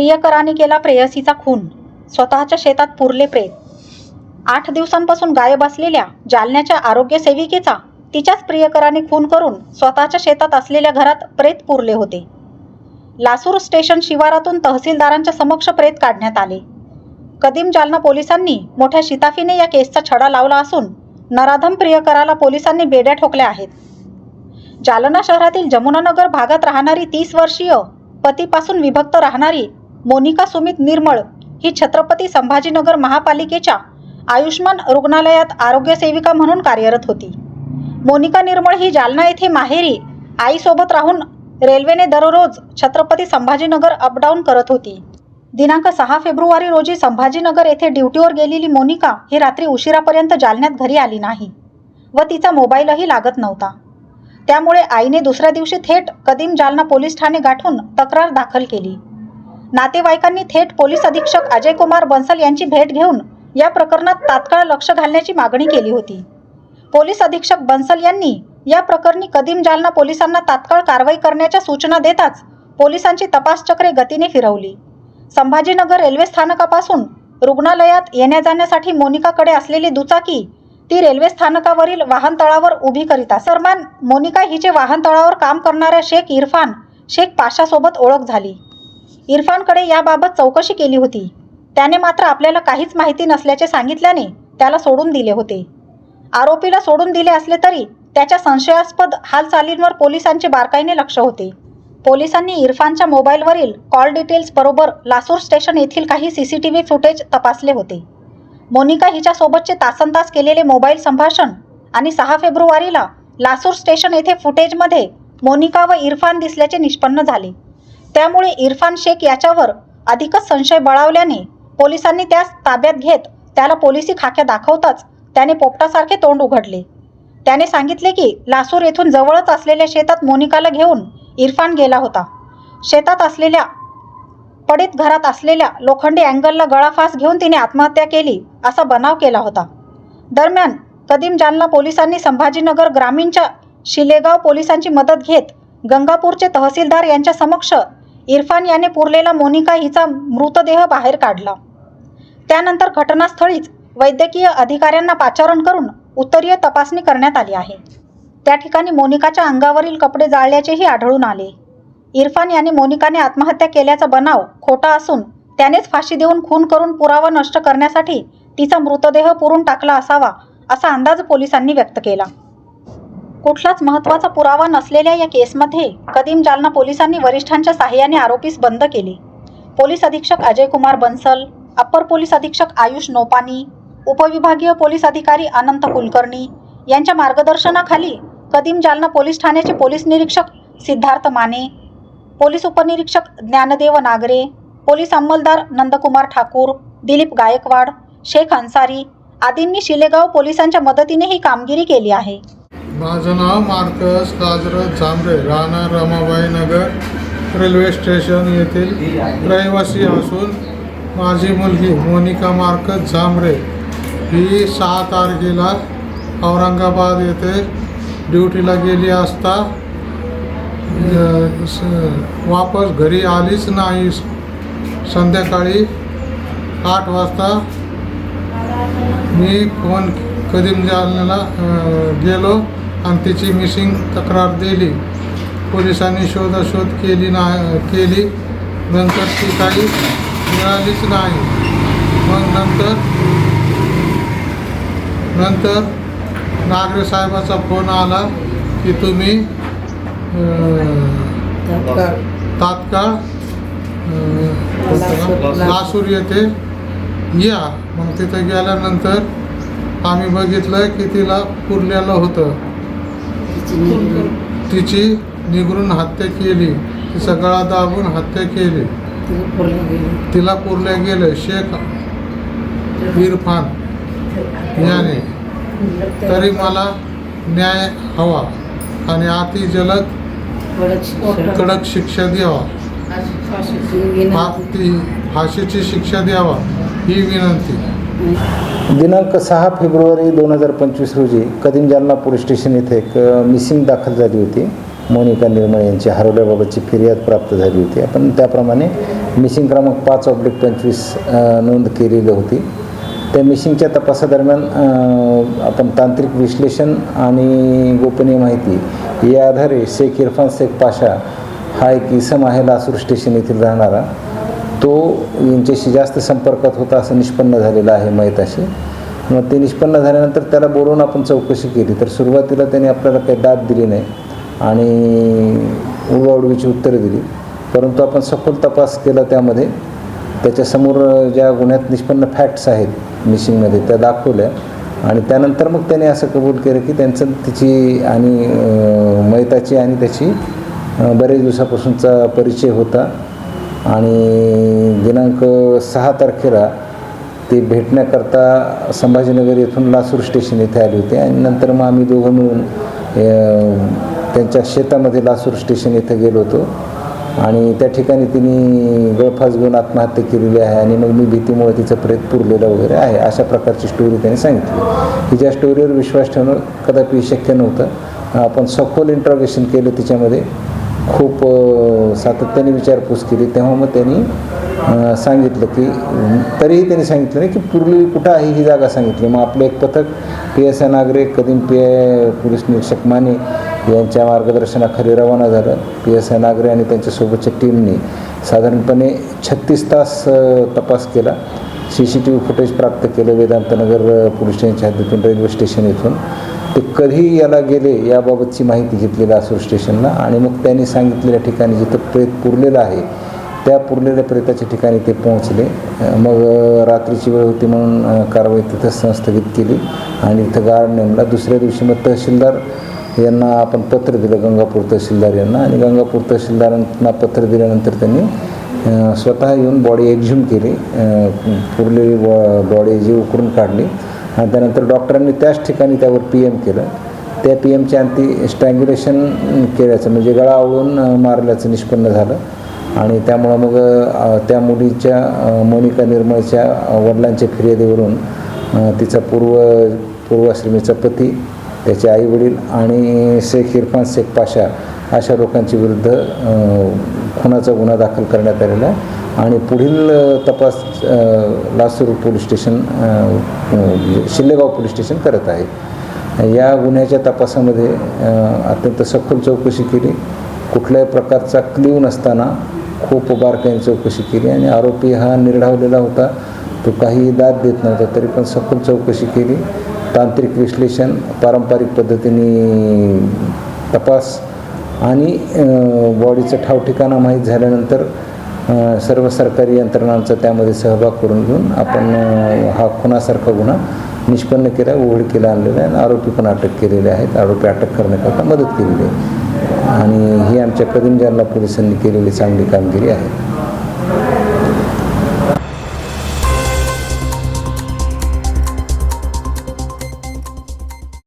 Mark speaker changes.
Speaker 1: प्रियकराने केला प्रेयसीचा खून. स्वतःच्या शेतात पुरले प्रेत. आठ दिवसांपासून गायब असलेल्या जालन्याच्या आरोग्य सेविकेचा तिच्याच प्रियकराने खून करून स्वतःच्या शेतात असलेल्या घरात प्रेत पुरले होते. लासूर स्टेशन शिवारातून तहसीलदारांच्या समक्ष प्रेत काढण्यात आले. कदीम जालना पोलिसांनी मोठ्या शिताफीने या केसचा छडा लावला असून नराधम प्रियकराला पोलिसांनी बेड्या ठोकल्या आहेत. जालना शहरातील जमुनानगर भागात राहणारी तीस वर्षीय पतीपासून विभक्त राहणारी मोनिका सुमित निर्मळ ही छत्रपती संभाजीनगर महापालिकेच्या आयुष्मान रुग्णालयात आरोग्य सेविका म्हणून कार्यरत होती. मोनिका निर्मळ ही जालना येथे माहेरी आईसोबत राहून रेल्वेने दररोज छत्रपती संभाजीनगर अपडाऊन करत होती. दिनांक सहा फेब्रुवारी रोजी संभाजीनगर येथे ड्युटीवर गेलेली मोनिका ही रात्री उशिरापर्यंत जालन्यात घरी आली नाही व तिचा मोबाईलही लागत नव्हता. त्यामुळे आईने दुसऱ्या दिवशी थेट कदीम जालना पोलीस ठाणे गाठून तक्रार दाखल केली. नातेवाईकांनी थेट पोलीस अधीक्षक अजय कुमार बन्सल यांची भेट घेऊन या प्रकरणात तात्काळ लक्ष घालण्याची मागणी केली होती. पोलीस अधीक्षक बन्सल यांनी या प्रकरणी कदीम जालना पोलिसांना तात्काळ कारवाई करण्याच्या सूचना देताच पोलिसांची तपासचक्रे गतीने फिरवली. संभाजीनगर रेल्वे स्थानकापासून रुग्णालयात येण्या जाण्यासाठी मोनिकाकडे असलेली दुचाकी ती रेल्वे स्थानकावरील वाहनतळावर उभी करीत असे. दरम्यान मोनिका हिचे वाहनतळावर काम करणाऱ्या शेख इरफान शेख पाशासोबत ओळख झाली. इरफानकडे याबाबत चौकशी केली होती. त्याने मात्र आपल्याला काहीच माहिती नसल्याचे सांगितल्याने त्याला सोडून दिले होते. आरोपीला सोडून दिले असले तरी त्याच्या संशयास्पद हालचालींवर पोलिसांचे बारकाईने लक्ष होते. पोलिसांनी इरफानच्या मोबाईलवरील कॉल डिटेल्स बरोबर लासूर स्टेशन येथील काही C C T V footage तपासले होते. मोनिका हिच्यासोबतचे तासनतास केलेले मोबाईल संभाषण आणि सहा फेब्रुवारीला लासूर स्टेशन येथे फुटेजमध्ये मोनिका व इरफान दिसल्याचे निष्पन्न झाले. त्यामुळे इरफान शेख याच्यावर अधिकच संशय बळावल्याने पोलिसांनी त्यास ताब्यात घेत त्याला पोलिसी खाक्या दाखवताच त्याने पोपटासारखे तोंड उघडले. त्याने सांगितले की लासूर येथून जवळच असलेल्या शेतात मोनिकाला घेऊन इरफान गेला होता. शेतात असलेल्या पडीत घरात असलेल्या लोखंडी अँगलला गळाफास घेऊन तिने आत्महत्या केली असा बनाव केला होता. दरम्यान कदीम जालना पोलिसांनी संभाजीनगर ग्रामीणच्या शिलेगाव पोलिसांची मदत घेत गंगापूरचे तहसीलदार यांच्या समक्ष इरफान याने पुरलेला मोनिका हिचा मृतदेह बाहेर काढला. त्यानंतर घटनास्थळीच वैद्यकीय अधिकाऱ्यांना पाचारण करून उत्तरीय तपासणी करण्यात आली आहे. त्या ठिकाणी मोनिकाच्या अंगावरील कपडे जाळल्याचेही आढळून आले. इरफान याने मोनिकाने आत्महत्या केल्याचा बनाव खोटा असून त्यानेच फाशी देऊन खून करून पुरावा नष्ट करण्यासाठी तिचा मृतदेह पुरून टाकला असावा असा अंदाज पोलिसांनी व्यक्त केला. कुठलाच महत्त्वाचा पुरावा नसलेल्या या केसमध्ये कदीम जालना पोलिसांनी वरिष्ठांच्या सहाय्याने आरोपीस बंद केले. पोलीस अधीक्षक अजय कुमार बन्सल अप्पर पोलीस अधीक्षक आयुष नोपानी उपविभागीय पोलीस अधिकारी अनंत कुलकर्णी यांच्या मार्गदर्शनाखाली कदीम जालना पोलीस ठाण्याचे पोलीस निरीक्षक सिद्धार्थ माने पोलीस उपनिरीक्षक ज्ञानदेव नागरे पोलीस अंमलदार नंदकुमार ठाकूर दिलीप गायकवाड शेख अन्सारी आदींनी शिलेगाव पोलिसांच्या मदतीने ही कामगिरी केली आहे.
Speaker 2: माझं नाव मार्कस काजरथ झांबरे राहणार रमाबाई नगर रेल्वे स्टेशन येथील रहिवासी असून माझी मुलगी मोनिका मार्कस झांबरे ही सहा तारखेला औरंगाबाद येथे ड्युटीला गेली असता स- वापस घरी आलीच नाही. संध्याकाळी आठ वाजता मी फोन कदीम जालन्याला गेलो. आणि तिची मिसिंग तक्रार दिली. पोलिसांनी शोधाशोध केली ना केली. नंतर ती काही मिळालीच नाही. मग नंतर नंतर नागरे साहेबाचा फोन आला की तुम्ही तात्काळ. लासूर येथे या. मग तिथे गेल्यानंतर आम्ही बघितलं की तिला पुरलेलं होतं. तिची निगरून. हत्या केली. तिचा गळा दाबून हत्या केली. तिला पुरले गेले शेख इरफान याने. तरी मला न्याय हवा आणि अति जलद कडक शिक्षा. द्यावा. ती फाशीची शिक्षा द्यावा ही विनंती.
Speaker 3: दिनांक सहा फेब्रुवारी दोन हजार पंचवीस रोजी कदीम जालना पोलीस स्टेशन येथे एक मिसिंग दाखल झाली होती. मोनिका निर्मळ यांची हरवल्याबाबतची फिर्याद प्राप्त झाली होती. आपण त्याप्रमाणे मिसिंग क्रमांक पाच ऑब्लिक पंचवीस नोंद केलेली होती. त्या मिसिंगच्या तपासादरम्यान आपण तांत्रिक विश्लेषण आणि गोपनीय माहिती या आधारे शेख इरफान शेख पाशा हा एक इसम आहे लासूर स्टेशन येथील राहणारा. तो यांच्याशी जास्त संपर्कात होता असं निष्पन्न झालेलं आहे माहिताशी मग ते निष्पन्न झाल्यानंतर त्याला बोलवून आपण चौकशी केली. तर सुरुवातीला त्याने आपल्याला काही दाद दिली नाही आणि उडवाउडवीची उत्तरं दिली. परंतु आपण सखोल तपास केला त्यामध्ये. त्याच्यासमोर ज्या गुन्ह्यात निष्पन्न फॅक्ट्स आहेत मिशिंगमध्ये त्या दाखवल्या. आणि त्यानंतर मग त्याने असं कबूल केलं की त्यांचं तिची आणि मैताची आणि त्याची बरेच दिवसापासूनचा परिचय होता. आणि दिनांक सहा तारखेला ते भेटण्याकरता संभाजीनगर येथून लासूर स्टेशन इथे आले होते. आणि नंतर मग आम्ही दोघं मिळून त्यांच्या शेतामध्ये लासूर स्टेशन इथे गेलो होतो. आणि त्या ठिकाणी तिने गळफास घेऊन आत्महत्या केलेली आहे आणि मग मी भीतीमुळे तिचं प्रेत पुरलेलं वगैरे आहे अशा प्रकारची स्टोरी त्यांनी सांगितली. की ज्या स्टोरीवर विश्वास ठेवणं कदापि शक्य नव्हतं. आपण सखोल इंट्रॉगेशन केलं तिच्यामध्ये. खूप सातत्याने विचारपूस केली. तेव्हा मग त्यांनी सांगितलं की तरीही त्यांनी सांगितलं नाही की पूर्वी कुठं आहे ही जागा सांगितली. मग आपलं एक पथक पी एस आय नागरे कदीम पी आय पोलीस निरीक्षक माने यांच्या मार्गदर्शनाखाली रवाना झालं. पी एस आय नागरे आणि त्यांच्यासोबतच्या टीमने साधारणपणे छत्तीस तास तपास केला. C C T V footage प्राप्त केलं वेदांतनगर पोलीस स्टेशनच्या हद्दीतून रेल्वे स्टेशन येथून. ते कधी याला गेले याबाबतची माहिती घेतलेली असो स्टेशनला आणि मग त्यांनी सांगितलेल्या ठिकाणी जिथं प्रेत पुरलेलं आहे त्या पुरलेल्या प्रेताच्या ठिकाणी ते पोहोचले. मग रात्रीची वेळ होती म्हणून कारवाई तिथं संस्थगित केली आणि इथं गार्ड नेमला. दुसऱ्या दिवशी मग तहसीलदार यांना आपण पत्र दिलं गंगापूर तहसीलदार यांना. आणि गंगापूर तहसीलदारांना पत्र दिल्यानंतर त्यांनी स्वतः येऊन बॉडी एक्झ्युम केली. पुरलेली बॉडी जी उकरून काढली. आणि त्यानंतर डॉक्टरांनी त्याच ठिकाणी त्यावर पी एम केलं. त्या पी एमच्या अंती स्ट्रँग्युलेशन केल्याचं म्हणजे गळा आवळून मारल्याचं निष्पन्न झालं. आणि त्यामुळं मग त्या मुलीच्या मोनिका निर्मळच्या वडिलांच्या फिर्यादीवरून तिचा पूर्व पूर्वाश्रमीचा पती त्याचे आईवडील आणि शेख इरफान शेख पाशा अशा लोकांच्या विरुद्ध खुनाचा गुन्हा दाखल करण्यात आलेला आहे. आणि पुढील तपास Lasur police station Shillegaon police station करत आहे. या गुन्ह्याच्या तपासामध्ये अत्यंत सखोल चौकशी केली. कुठल्याही प्रकारचा क्लिव नसताना खूप बारकाईने चौकशी केली आणि आरोपी हा निर्ढावलेला होता. तो काही दाद देत नव्हता तरी पण सखोल चौकशी केली. तांत्रिक विश्लेषण पारंपरिक पद्धतीने तपास आणि बॉडीचं ठावठिकाणा माहीत झाल्यानंतर सर्व सरकारी यंत्रणांचा त्यामध्ये सहभाग करून घेऊन आपण हा खुनासारखा गुन्हा निष्पन्न केला उघडकीला आणलेला आहे. आणि आरोपी पण अटक केलेले आहेत. आरोपी अटक करण्याकरता मदत केलेली आहे. आणि ही आमच्या कदीम जालना पोलिसांनी केलेली चांगली कामगिरी आहे.